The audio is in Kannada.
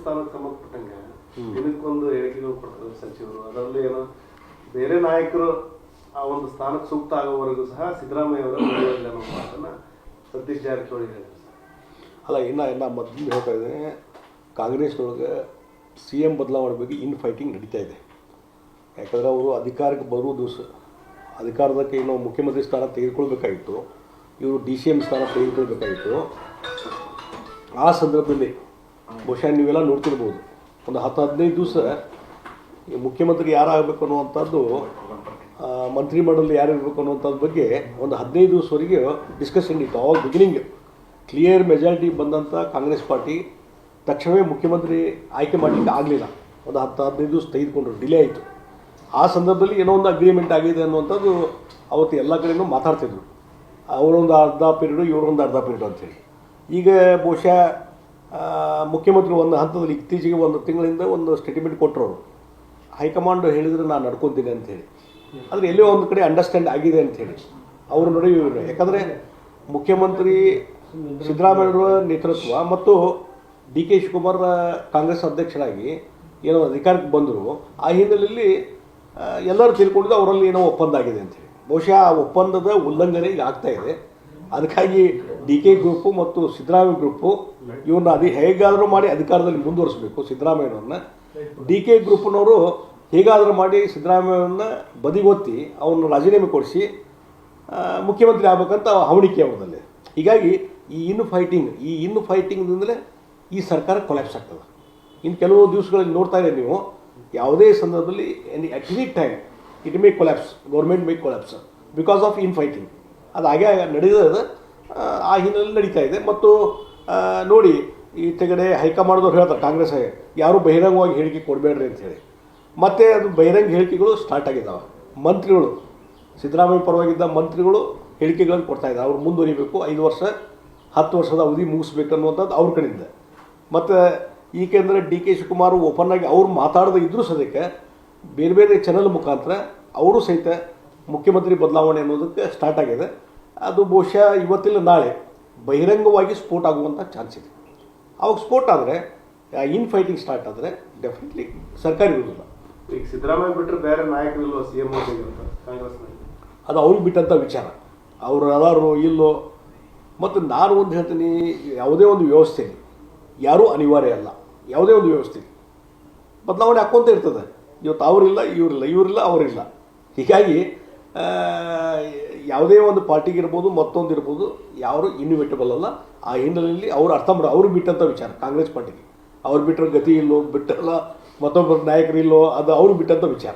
ಸ್ಥಾನಕ್ಕೆ ಸಂಬಂಧಪಟ್ಟಂಗೆ ದಿನಕ್ಕೊಂದು ಹೇಳಿಕೆಗಳು ಕೊಡ್ತಾರೆ ಸಚಿವರು. ಅದರಲ್ಲಿ ಏನೋ ಬೇರೆ ನಾಯಕರು ಆ ಒಂದು ಸ್ಥಾನಕ್ಕೆ ಸೂಕ್ತ ಆಗೋವರೆಗೂ ಸಹ ಸಿದ್ದರಾಮಯ್ಯ ಅವರ ಅನ್ನೋ ಮಾತನ್ನ ಸತೀಶ್ ಜಾರಕಿಹೊಳಿ ಹೇಳಿದ್ರು ಅಲ್ಲ ಇನ್ನು ಇನ್ನು ಮೊದಲು ಹೇಳ್ತಾ ಇದ್ದೇನೆ ಕಾಂಗ್ರೆಸ್ನೊಳಗೆ ಸಿ ಎಂ ಬದಲಾವಣೆ ಬಗ್ಗೆ ಇನ್ ಫೈಟಿಂಗ್ ನಡೀತಾ ಇದೆ. ಯಾಕಂದರೆ ಅವರು ಅಧಿಕಾರಕ್ಕೆ ಬರುವ ದಿವಸ ಅಧಿಕಾರದಕ್ಕೆ ಇನ್ನೂ ಮುಖ್ಯಮಂತ್ರಿ ಸ್ಥಾನ ತೆಗೆದುಕೊಳ್ಬೇಕಾಗಿತ್ತು. ಇವರು ಡಿ ಸಿ ಎಂ ಸ್ಥಾನ ತೆಗೆದುಕೊಳ್ಬೇಕಾಗಿತ್ತು. ಆ ಸಂದರ್ಭದಲ್ಲಿ ಬಹುಶಃ ನೀವೆಲ್ಲ ನೋಡ್ತಿರ್ಬೋದು. ಒಂದು ಹತ್ತು ಹದಿನೈದು ದಿವಸ ಮುಖ್ಯಮಂತ್ರಿ ಯಾರಾಗಬೇಕು ಅನ್ನುವಂಥದ್ದು ಮಂತ್ರಿಮಂಡಲದಲ್ಲಿ ಮಂತ್ರಿಮಂಡಲ ಯಾರು ಇರಬೇಕು ಅನ್ನುವಂಥದ್ದು ಬಗ್ಗೆ ಒಂದು ಹದಿನೈದು ದಿವಸವರೆಗೆ ಡಿಸ್ಕಷನ್ ಇತ್ತು ಆವಾಗ ಬಿಗಿನಿಂಗ್ ಕ್ಲಿಯರ್ ಮೆಜಾರಿಟಿ ಬಂದಂಥ ಕಾಂಗ್ರೆಸ್ ಪಾರ್ಟಿ ತಕ್ಷಣವೇ ಮುಖ್ಯಮಂತ್ರಿ ಆಯ್ಕೆ ಮಾಡಲಿಕ್ಕೆ ಆಗಲಿಲ್ಲ. ಒಂದು ಹತ್ತು ಹದಿನೈದು ದಿವಸ ತೆಗೆದುಕೊಂಡ್ರು. ಡಿಲೇ ಆಯಿತು. ಆ ಸಂದರ್ಭದಲ್ಲಿ ಏನೋ ಒಂದು ಅಗ್ರಿಮೆಂಟ್ ಆಗಿದೆ ಅನ್ನುವಂಥದ್ದು ಅವತ್ತು ಎಲ್ಲ ಕಡೆಯೂ ಮಾತಾಡ್ತಿದ್ರು. ಅವರೊಂದು ಅರ್ಧ ಪೀರಿಯಡು ಇವರೊಂದು ಅರ್ಧ ಪೀರಿಯಡು ಅಂತೇಳಿ. ಈಗ ಬಹುಶಃ ಮುಖ್ಯಮಂತ್ರಿ ಒಂದು ಹಂತದಲ್ಲಿ ಇತ್ತೀಚೆಗೆ ಒಂದು ತಿಂಗಳಿಂದ ಒಂದು ಸ್ಟೇಟ್ಮೆಂಟ್ ಕೊಟ್ಟರು ಅವರು ಹೈಕಮಾಂಡ್ ಹೇಳಿದ್ರೆ ನಾನು ನಡ್ಕೊತೀನಿ ಅಂಥೇಳಿ ಆದರೆ ಎಲ್ಲೋ ಒಂದು ಕಡೆ ಅಂಡರ್ಸ್ಟ್ಯಾಂಡ್ ಆಗಿದೆ ಅಂಥೇಳಿ ಅವ್ರ ಇವ್ರು. ಯಾಕಂದರೆ ಮುಖ್ಯಮಂತ್ರಿ ಸಿದ್ದರಾಮಯ್ಯರ ನೇತೃತ್ವ ಮತ್ತು ಡಿ ಕೆ ಶಿವಕುಮಾರ್ ಕಾಂಗ್ರೆಸ್ ಅಧ್ಯಕ್ಷರಾಗಿ ಏನೋ ಅಧಿಕಾರಕ್ಕೆ ಬಂದರು. ಆ ಹಿನ್ನೆಲೆಯಲ್ಲಿ ಎಲ್ಲರೂ ತಿಳ್ಕೊಂಡಿದ್ದು ಅವರಲ್ಲಿ ಏನೋ ಒಪ್ಪಂದ ಆಗಿದೆ ಅಂತೇಳಿ ಬಹುಶಃ ಆ ಒಪ್ಪಂದದ ಉಲ್ಲಂಘನೆ ಈಗ ಆಗ್ತಾ ಇದೆ. ಅದಕ್ಕಾಗಿ ಡಿ ಕೆ ಗ್ರೂಪು ಮತ್ತು ಸಿದ್ದರಾಮಯ್ಯ ಗ್ರೂಪು ಇವನ್ನ ಅದು ಹೇಗಾದರೂ ಮಾಡಿ ಅಧಿಕಾರದಲ್ಲಿ ಮುಂದುವರಿಸಬೇಕು ಸಿದ್ದರಾಮಯ್ಯನವ್ರನ್ನ. ಡಿ ಕೆ ಗ್ರೂಪ್ನವರು ಹೇಗಾದರೂ ಮಾಡಿ ಸಿದ್ದರಾಮಯ್ಯನ ಬದಿಗೊತ್ತಿ ಅವನ್ನ ರಾಜೀನಾಮೆ ಕೊಡಿಸಿ ಮುಖ್ಯಮಂತ್ರಿ ಆಗ್ಬೇಕಂತ ಹವಣಿಕೆ ಅವರಲ್ಲಿ ಹೀಗಾಗಿ ಈ ಇನ್ನು ಫೈಟಿಂಗ್ ಈ ಇನ್ನು ಫೈಟಿಂಗ್ದಿಂದಲೇ ಈ ಸರ್ಕಾರ ಕೊಲ್ಯಾಪ್ಸ್ ಆಗ್ತದೆ. ಇನ್ನು ಕೆಲವು ದಿವಸಗಳಲ್ಲಿ ನೋಡ್ತಾ ಇದ್ದೀರಿ ನೀವು, ಯಾವುದೇ ಸಂದರ್ಭದಲ್ಲಿ any at any time it may collapse government may collapse because of infighting ಅದು ಹಾಗೆ ನಡೆದ ಆ ಹಿನ್ನೆಲೆಯಲ್ಲಿ ನಡೀತಾ ಇದೆ. ಮತ್ತು ನೋಡಿ, ಈ ತೆಗಡೆ ಹೈಕಮಾಂಡ್ದವ್ರು ಹೇಳ್ತಾರೆ, ಕಾಂಗ್ರೆಸ್ ಯಾರು ಬಹಿರಂಗವಾಗಿ ಹೇಳಿಕೆ ಕೊಡಬೇಡ್ರಿ ಅಂಥೇಳಿ ಮತ್ತು ಅದು ಬಹಿರಂಗ ಹೇಳಿಕೆಗಳು ಸ್ಟಾರ್ಟ್ ಆಗಿದ್ದಾವೆ. ಮಂತ್ರಿಗಳು, ಸಿದ್ದರಾಮಯ್ಯ ಪರವಾಗಿದ್ದ ಮಂತ್ರಿಗಳು ಹೇಳಿಕೆಗಳನ್ನು ಕೊಡ್ತಾ ಇದ್ದಾರೆ. ಅವ್ರು ಮುಂದುವರಿಬೇಕು. ಐದು ವರ್ಷ, ಹತ್ತು ವರ್ಷದ ಅವಧಿ ಮುಗಿಸ್ಬೇಕು ಅನ್ನುವಂಥದ್ದು ಅವ್ರ ಕಡೆಯಿಂದ. ಮತ್ತು ಏಕೆಂದರೆ ಡಿ ಕೆ ಶಿವಕುಮಾರ್ ಓಪನ್ ಆಗಿ ಅವ್ರು ಮಾತಾಡದೇ ಇದ್ದರೂ ಸದ್ಯಕ್ಕೆ, ಬೇರೆ ಬೇರೆ ಚಾನಲ್ ಮುಖಾಂತರ, ಅವರು ಸಹಿತ ಮುಖ್ಯಮಂತ್ರಿ ಬದಲಾವಣೆ ಅನ್ನೋದಕ್ಕೆ ಸ್ಟಾರ್ಟ್ ಆಗಿದೆ. ಅದು ಬಹುಶಃ ಇವತ್ತಿಲ್ಲ ನಾಳೆ ಬಹಿರಂಗವಾಗಿ ಸ್ಫೋಟ ಆಗುವಂಥ ಚಾನ್ಸ್ ಇದೆ. ಅವಾಗ ಸ್ಫೋಟ ಆದರೆ ಇನ್ ಫೈಟಿಂಗ್ ಸ್ಟಾರ್ಟ್ ಆದರೆ ಡೆಫಿನೆಟ್ಲಿ ಸರ್ಕಾರ ಇರುವುದಿಲ್ಲ ಈಗ ಸಿದ್ದರಾಮಯ್ಯ ಬಿಟ್ಟರೆ ಬೇರೆ ನಾಯಕರಿಲ್ವ ಸಿ ಎಂ ಕಾಂಗ್ರೆಸ್ನಲ್ಲಿ? ಅದು ಅವ್ರಿಗೆ ಬಿಟ್ಟಂಥ ವಿಚಾರ. ಅವರು ಅದಾರೋ ಇಲ್ಲೋ ಮತ್ತು ನಾನು ಒಂದು ಹೇಳ್ತೀನಿ ಯಾವುದೇ ಒಂದು ವ್ಯವಸ್ಥೆ ಯಾರೂ ಅನಿವಾರ್ಯ ಅಲ್ಲ. ಯಾವುದೇ ಒಂದು ವ್ಯವಸ್ಥೆ ಬದಲಾವಣೆ ಹಾಕ್ಕೊಂತ ಇರ್ತದೆ. ಇವತ್ತು ಅವರಿಲ್ಲ ಇವರಿಲ್ಲ ಇವರಿಲ್ಲ ಅವರಿಲ್ಲ. ಹೀಗಾಗಿ ಯಾವುದೇ ಒಂದು ಪಾರ್ಟಿಗೆ ಇರ್ಬೋದು, ಮತ್ತೊಂದು ಇರ್ಬೋದು, ಯಾರು ಇನ್ವಿಟೇಬಲ್ ಅಲ್ಲ. ಆ ಹಿನ್ನೆಲೆಯಲ್ಲಿ ಅವ್ರು ಅರ್ಥ ಮಾಡೋ, ಅವ್ರು ಬಿಟ್ಟಂಥ ವಿಚಾರ, ಕಾಂಗ್ರೆಸ್ ಪಾರ್ಟಿಗೆ. ಅವ್ರು ಬಿಟ್ಟರೆ ಗತಿ ಇಲ್ಲೋ, ಬಿಟ್ಟಲ್ಲ ಮತ್ತೊಬ್ಬರು ನಾಯಕರು ಇಲ್ಲೋ, ಅದು ಅವ್ರು ಬಿಟ್ಟಂಥ ವಿಚಾರ.